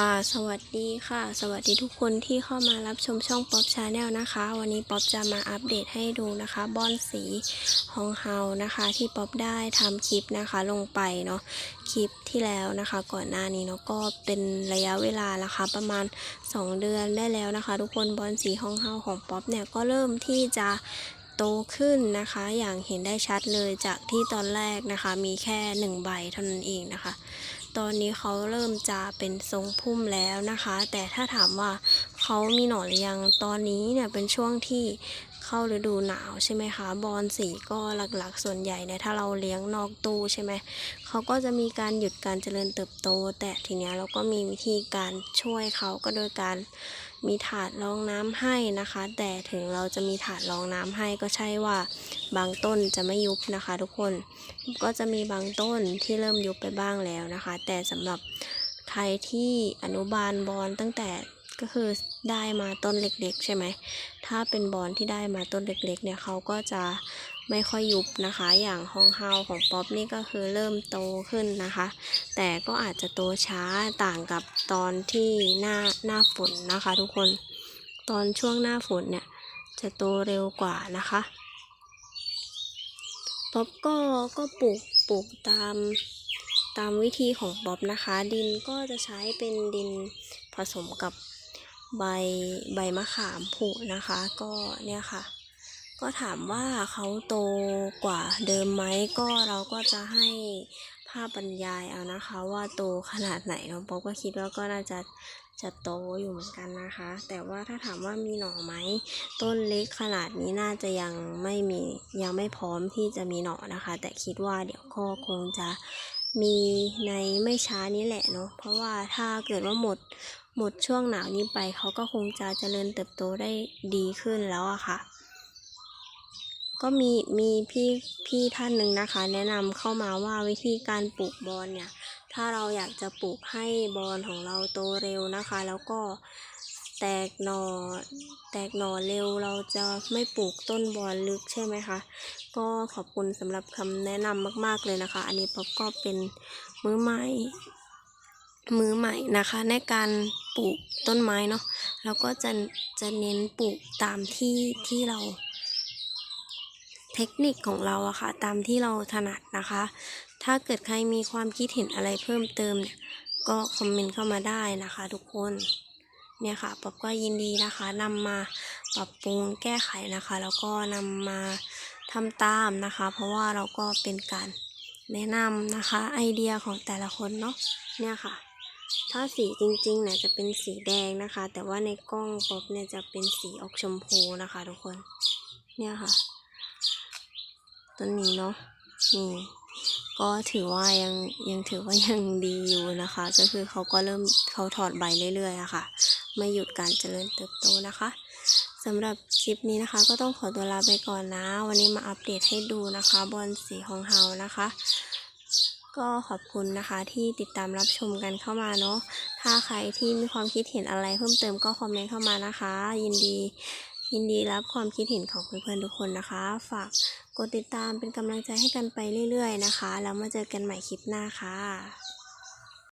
ค่ะ สวัสดีค่ะ สวัสดีทุกคนที่เข้ามารับชมช่องป๊อปชาแนลนะคะ วันนี้ป๊อปจะมาอัปเดตให้ดูนะคะ บอนสีฮองเฮานะคะ ที่ป๊อปได้ทำคลิปนะคะลงไปเนาะคลิปที่แล้วนะคะ ก่อนหน้านี้เนาะก็เป็นระยะเวลานะคะ ประมาณ 2 เดือนได้แล้วนะคะ ทุกคนบอนสีฮองเฮาของป๊อปเนี่ยก็เริ่มที่จะโตขึ้นนะคะ อย่างเห็นได้ชัดเลยจากที่ตอนแรกนะคะ มีแค่หนึ่งใบเท่านั้นเองนะคะ ตอนนี้เขาเริ่มจะเป็นทรงพุ่มแล้วนะคะ แต่ถ้าถามว่าเขามีหน่อหรือยังตอนนี้เนี่ยเป็นช่วงที่ เข้าฤดูหนาวใช่ไหมคะบอลสีก็หลักๆ ส่วนใหญ่เนี่ยถ้าเราเลี้ยงนอกตู้ใช่ไหมเขาก็จะมีการหยุดการเจริญเติบโต แต่ทีเนี้ยเราก็มีวิธีการช่วยเขาก็โดยการมีถาดรองน้ำให้นะคะ แต่ถึงเราจะมีถาดรองน้ำให้ก็ใช่ว่า บางต้นจะไม่ยุบนะคะ ทุกคนก็จะมีบางต้นที่เริ่มยุบไปบ้างแล้วนะคะ แต่สำหรับใครที่อนุบาลบอลตั้งแต่ ก็คือได้มาต้นเล็กๆ ใช่ไหม ถ้าเป็นบอลที่ได้มาต้นเล็กๆ เนี่ยเขาก็จะไม่ค่อยยุบนะคะ อย่างฮองเฮาของป๊อปนี่ก็คือเริ่มโตขึ้นนะคะ แต่ก็อาจจะโตช้าต่างกับตอนที่หน้าหน้าฝนนะคะ ทุกคน ตอนช่วงหน้าฝนเนี่ยจะโตเร็วกว่านะคะป๊อบก็ก็ปลูกปลูกตามตามวิธีของป๊อบนะคะ ดินก็จะใช้เป็นดินผสมกับ ใบใบมะขามผุนะคะ ก็เนี่ยค่ะ ก็ถามว่าเขาโตกว่าเดิมไหมก็เราก็จะให้ภาพบรรยายเอานะคะ ว่าโตขนาดไหนเนาะป๊อบก็คิดว่าก็น่าจะจะโตอยู่เหมือนกันนะคะ แต่ว่าถ้าถามว่ามีหน่อไหมต้นเล็กขนาดนี้น่าจะยังไม่มียังไม่พร้อมที่จะมีหน่อนะคะ แต่คิดว่าเดี๋ยวก็คงจะมีในไม่ช้านี้แหละเนาะเพราะว่าถ้าเกิดว่าหมด หมดช่วงหนาวนี้ไปเขาก็คงจะเจริญเติบโตได้ดีขึ้นแล้วอะค่ะ ก็มีมีพี่พี่ท่านหนึ่งนะคะ แนะนำเข้ามาว่าวิธีการปลูกบอลเนี่ย ถ้าเราอยากจะปลูกให้บอลของเราโตเร็วนะคะ แล้วก็แตกหน่อแตกหน่อเร็วเราจะไม่ปลูกต้นบอลลึกใช่ไหมคะ ก็ขอบคุณสำหรับคำแนะนำมาก ๆเลยนะคะ อันนี้ป๊อปก็เป็นมือใหม่ มือใหม่นะคะในการปลูกต้นไม้เนาะแล้วก็จะจะเน้นปลูกตามที่ที่เรา เทคนิคของเราอะค่ะตามที่เราถนัดนะคะ ถ้าเกิดใครมีความคิดเห็นอะไรเพิ่มเติมเนี่ยก็คอมเมนต์เข้ามาได้นะคะ ทุกคนเนี่ยค่ะป๊อปก็ยินดีนะคะนำมาปรับปรุงแก้ไขนะคะ แล้วก็นำมาทำตามนะคะ เพราะว่าเราก็เป็นการแนะนำนะคะไอเดียของแต่ละคนเนาะเนี่ยค่ะ ถ้าสีจริงๆเนี่ยจะเป็นสีแดงนะคะ แต่ว่าในกล้องป๊อปเนี่ยจะเป็นสีออกชมพูนะคะ ทุกคน เนี่ยค่ะ ต้นนี้เนาะนี่ก็ถือว่ายังยังถือว่ายังดีอยู่นะคะ ก็คือเขาก็เริ่มเขาถอดใบเรื่อยๆอะค่ะ ไม่หยุดการเจริญเติบโตนะคะสำหรับคลิปนี้นะคะ ก็ต้องขอตัวลาไปก่อนนะ วันนี้มาอัปเดตให้ดูนะคะบอลสีของเฮานะคะ ก็ขอบคุณนะคะที่ติดตามรับชมกันเข้ามาเนาะ ถ้าใครที่มีความคิดเห็นอะไรเพิ่มเติมก็คอมเมนต์เข้ามานะคะ ยินดี ยินดีรับความคิดเห็นของเพื่อนๆทุกคนนะคะ ฝากกดติดตามเป็นกำลังใจให้กันไปเรื่อยๆนะคะ แล้วมาเจอกันใหม่คลิปหน้าค่ะ